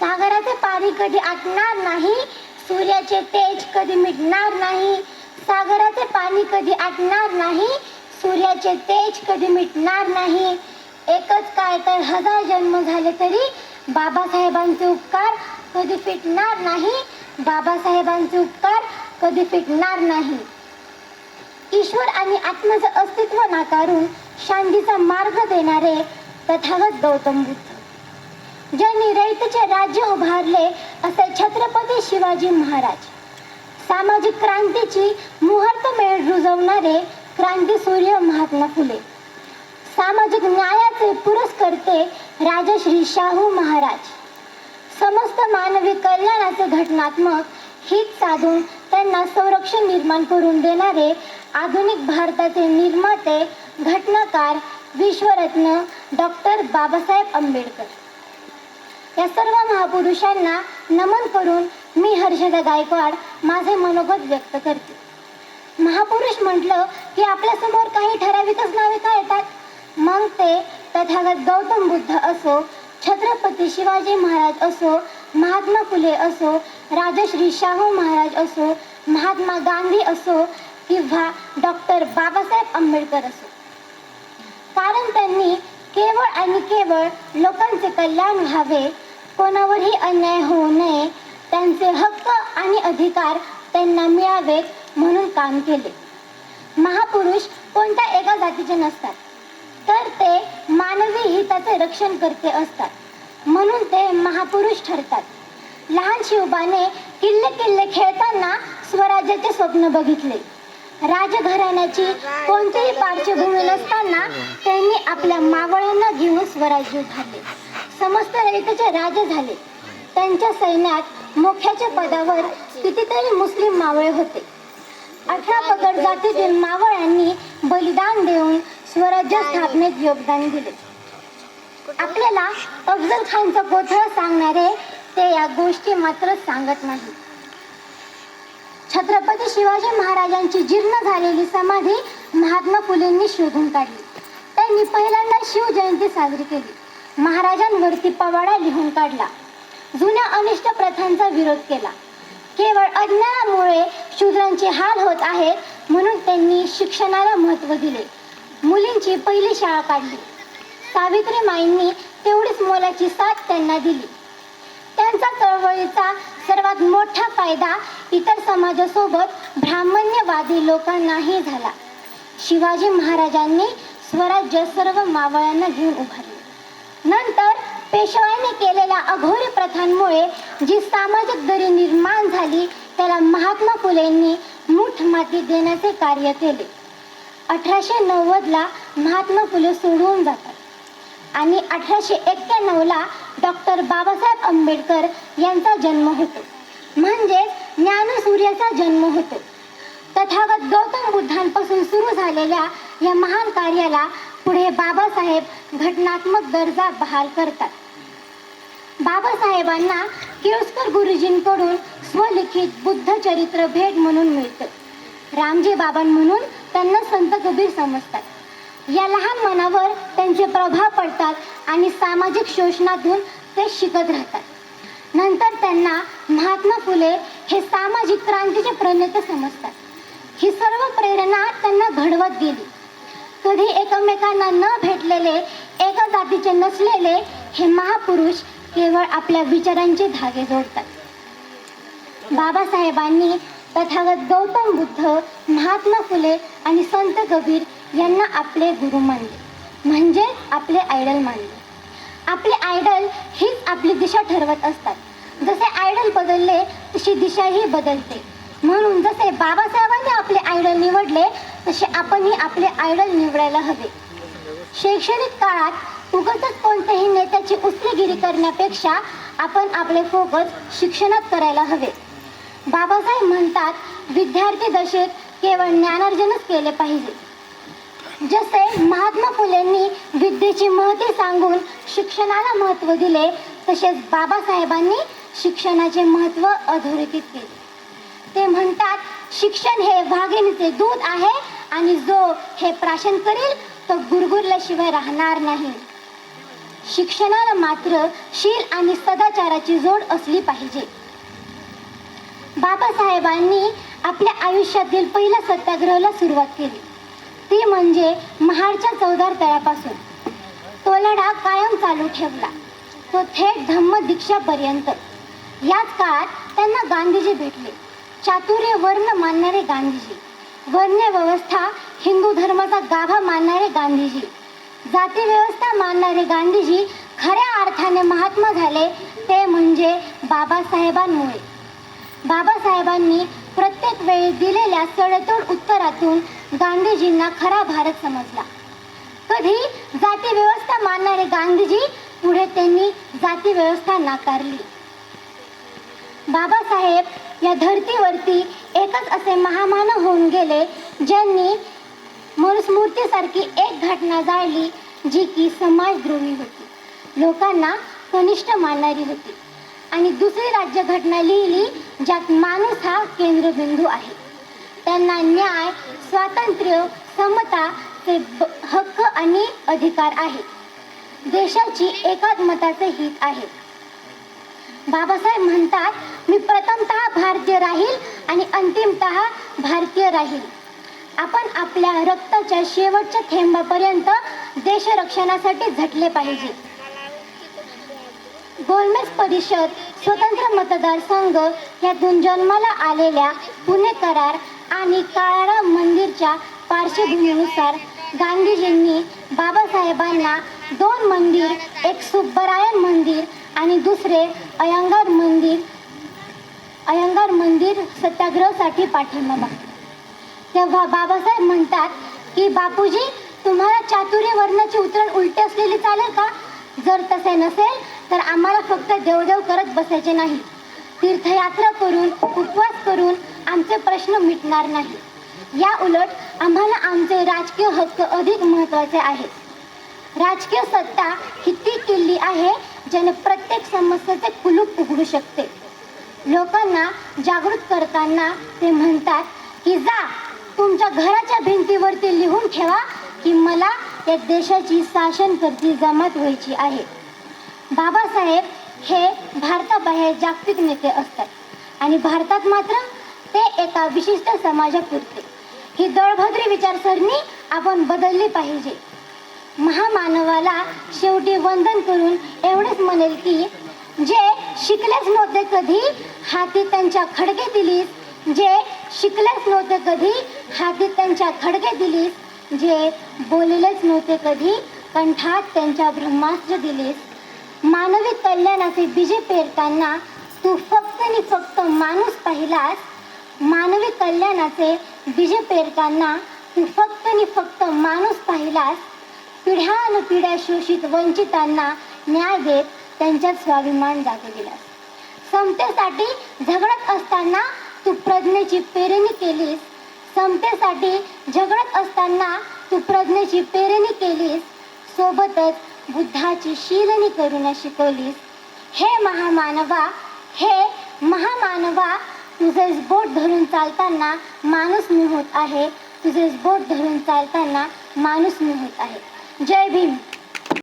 सागराचे पाणी कधी आटणार नाही सूर्याचे तेज कधी मिटणार नाही सागराचे पाणी कधी आटणार नाही सूर्याचे तेज कधी मिटणार नाही. एकच काय तर हजार जन्म झाले तरी बाबासाहेबांचे उपकार कधी फिटणार नाही बाबासाहेबांचे उपकार कधी फिटणार नाही. ईश्वर आणि आत्म्याचं अस्तित्व नाकारून शांतीचा मार्ग देणारे तथागत गौतम बुद्ध. ज्यांनी रयतेचे राज्य उभारले असे छत्रपती शिवाजी महाराज. सामाजिक क्रांतीची मुहूर्तमेळ रुजवणारे क्रांती सूर्य महात्मा फुले. सामाजिक न्यायाचे पुरस्कर्ते राजश्री शाहू महाराज. समस्त मानवी कल्याणाचे घटनात्मक हित साधून त्यांना संरक्षण निर्माण करून देणारे आधुनिक भारताचे निर्माते घटनाकार विश्वरत्न डॉक्टर बाबासाहेब आंबेडकर. या सर्व महापुरुषांना नमन करून मी हर्षदा गायकवाड माझे मनोगत व्यक्त करते. महापुरुष म्हटलं की आपल्यासमोर काही ठराविकच नावे का येतात? मग ते तथागत गौतम बुद्ध असो छत्रपती शिवाजी महाराज असो महात्मा फुले असो राजश्री शाहू महाराज असो महात्मा गांधी असो किंवा डॉक्टर बाबासाहेब आंबेडकर असो. कारण त्यांनी केवळ आणि केवळ लोकांचे कल्याण व्हावे कोणावरही अन्याय होऊ नये त्यांचे हक्क आणि अधिकार त्यांना मिळावेत म्हणून काम केले. महापुरुष कोणत्या एका जातीचे नसतात तर ते मानवी हिताचे रक्षण करते असतात म्हणून ते महापुरुष ठरतात. लहान शिवबाने किल्ले किल्ले खेळताना स्वराज्याचे स्वप्न बघितले. राजघराण्याची कोणतीही पार्श्वभूमी नसताना त्यांनी आपल्या मावळ्यांना घेऊन स्वराज्य उभारले. समस्त रयतेचे राजे झाले. त्यांच्या सैन्यात मुख्याच्या पदावर कितीतरी मुस्लिम मावळे होते. अठरा पगड जातीतील मावळ्यांनी बलिदान देऊन स्वराज्य स्थापनेत योगदान दिले. आपल्याला अफजल खानचा गोथळ सांगणारे ते या गोष्टी मात्र सांगत नाही छत्रपती शिवाजी महाराजांची जीर्ण झालेली समाधी महात्मा फुलेंनी शोधून काढली. त्यांनी पहिल्यांदा शिवजयंती साजरी केली. महाराजांवरती पवाडा लिहून काढला. जुन्या अनिष्ट प्रथांचा विरोध केला. केवळ अज्ञानामुळे शूद्रांचे हाल होत आहेत म्हणून त्यांनी शिक्षणाला महत्त्व दिले. मुलींची पहिली शाळा काढली. सावित्री माईंनी तेवढीच मोलाची साथ त्यांना दिली. त्यांचा चळवळीचा सर्वात मोठा फायदा इतर समाजासोबत ब्राह्मण्यवादी लोकांनाही झाला. शिवाजी महाराजांनी स्वराज्य सर्व मावळ्यांना घेऊन उभारले. नंतर पेशवाईने केलेल्या अघोरी प्रथांमुळे जी सामाजिक दरी निर्माण झाली त्याला महात्मा फुलेंनी मूठ माती देण्याचे कार्य केले. अठराशे नव्वदला महात्मा फुले सोडून जातात आणि अठराशे एक्क्याण्णवला डॉक्टर बाबासाहेब आंबेडकर यांचा जन्म होतो. म्हणजेच ज्ञानसूर्याचा जन्म होतो. तथागत गौतम बुद्धांपासून सुरू झालेल्या या महान कार्याला पुढे बाबासाहेब घटनात्मक दर्जा बहाल करतात. बाबासाहेबांना केळुसकर गुरुजींकडून स्वलिखित बुद्ध चरित्र भेट म्हणून मिळतं. रामजी बाबां म्हणून त्यांना संत कबीर समजतात. या लहान मनावर त्यांचे प्रभाव पडतात आणि सामाजिक शोषणातून ते शिकत राहतात. नंतर त्यांना महात्मा फुले हे सामाजिक क्रांतीचे प्रणेते समजतात. ही सर्व प्रेरणा त्यांना घडवत गेली. कधी एकमेकांना न भेटलेले एका जातीचे नसलेले हे महापुरुष केवळ आपल्या विचारांचे धागे जोडतात. बाबासाहेबांनी तथागत गौतम बुद्ध महात्मा फुले आणि संत कबीर यांना आपले गुरु मानले. म्हणजे आपले आयडल मानले. आपले आयडल हीच आपली दिशा ठरवत असतात. जसे आयडल बदलले तशी दिशाही बदलते. म्हणून जसे बाबासाहेबांनी आपले आयडल निवडले तसे आपणही आपले आयडल निवडायला हवे. शैक्षणिक काळात उगतच कोणत्याही नेत्याची उस्त्रीगिरी करण्यापेक्षा आपण आपले फोकस शिक्षणात करायला हवे. बाबासाहेब म्हणतात विद्यार्थी दशेत केवळ ज्ञानार्जनच केले पाहिजे. जसे महात्मा फुलेंनी विद्येची महती सांगून शिक्षणाला महत्त्व दिले तसेच बाबासाहेबांनी शिक्षणाचे महत्त्व अधोरेखित केले. ते म्हणतात शिक्षण हे वाघिणीचे दूध आहे आणि जो हे प्राशन करील तो गुरगुरल्याशिवाय राहणार नाही. शिक्षणाला मात्र शील आणि सदाचाराची जोड असली पाहिजे. बाबासाहेबांनी आपल्या आयुष्यातील पहिल्या सत्याग्रहाला सुरुवात केली. ती म्हणजे महाडच्या चौदार तळ्यापासून. तो लढा कायम चालू ठेवला. तो थेट धम्म दीक्षापर्यंत याच काळात त्यांना गांधीजी भेटले. चातुर्य वर्ण मानणारे गांधीजी. वर्ण्य व्यवस्था हिंदू धर्माचा गाभा मानणारे गांधीजी. जाती व्यवस्था मानणारे गांधीजी खऱ्या अर्थाने महात्मा झाले ते म्हणजे बाबासाहेबांमुळे. बाबासाहेबांनी प्रत्येक वेळी दिलेल्या सडेतोड उत्तरातून गांधीजींना खरा भारत समजला. कधी जाती व्यवस्था मानणारे गांधीजी पुढे त्यांनी जाती व्यवस्था नाकारली. बाबासाहेब या धर्तीवरती एकच असे महामानव होऊन गेले ज्यांनी मनुस्मूर्तीसारखी एक घटना जाळली जी की समाजद्रोही होती. लोकांना कनिष्ठ मानणारी होती. आणि दुसरी राज्यघटना लिहिली ज्यात माणूस हा केंद्रबिंदू आहे. त्यांना न्याय स्वातंत्र्य समता हक्क आणि अधिकार आहे. देशाची एकात्मताचे हित आहे. बाबासाहेब म्हणतात मी प्रथमतः भारतीय राहील आणि अंतिमतः भारतीय राहील. आपण आपल्या रक्ताच्या शेवटच्या थेंबापर्यंत देशरक्षणासाठी झटले पाहिजे. गोलमेज परिषद स्वतंत्र मतदारसंघ यातून जन्माला आलेल्या पुणे करार आणि काळाराम मंदिरच्या पार्श्वभूमीनुसार गांधीजींनी बाबासाहेबांना दोन मंदिर एक सुब्बरायण मंदिर आणि दुसरे अयंगार मंदिर अयंगार मंदिर सत्याग्रहासाठी पाठिंबा तेव्हा बाबासाहेब म्हणतात की बापूजी तुम्हाला चातुर्य वर्णाची उतरण उलटी असलेली चालेल का? जर तसे नसेल तर आम्हाला फक्त देवदेव करत बसायचे नाही. तीर्थयात्रा करून उपवास करून आमचे प्रश्न मिटणार नाही. या उलट आम्हाला आमचे राजकीय हक्क अधिक महत्त्वाचे आहेत. राजकीय सत्ता ही ती किल्ली आहे ज्याने प्रत्येक समस्येचे कुलूप उघडू शकते. लोकांना जागृत करताना ते म्हणतात की जा तुमच्या घराच्या भिंतीवरती लिहून ठेवा की मला या देशाची शासन करती जमात व्हायची आहे. बाबासाहेब हे भारताबाहेर जागतिक नेते असतात आणि भारतात मात्र ते एका विशिष्ट समाजापुरते. ही दळभद्री विचारसरणी आपण बदलली पाहिजे. महामानवाला शेवटी वंदन करून एवढेच म्हणेल की जे शिकलेच नव्हते कधी हाती त्यांच्या खडगे दिलीस. जे शिकलेच नव्हते कधी हाती त्यांच्या खडगे दिलीस. जे बोललेच नव्हते कधी कंठात त्यांच्या ब्रह्मास्त्र दिलीस. मानवी कल्याणाचे बीजे पेरताना तू फक्त आणि फक्त माणूस पाहिलास मानवी कल्याणाचे बीजे पेरताना तू फक्त आणि फक्त माणूस पाहिलास पिढ्यानुपिढ्या शोषित वंचितांना न्याय देत त्यांच्यात स्वाभिमान जागविलास समतेसाठी झगडत असताना तू प्रज्ञेची पेरणी केलीस. समतेसाठी झगडत असताना तू प्रज्ञेची पेरणी केलीस. सोबतच बुद्धाची शीलनी करून शिकवलीस. हे महामानवा हे महामानवा तुझेच बोट धरून चालताना माणूस मी होत आहे. तुझेच बोट धरून चालताना माणूस मी होत आहे. जय भीम.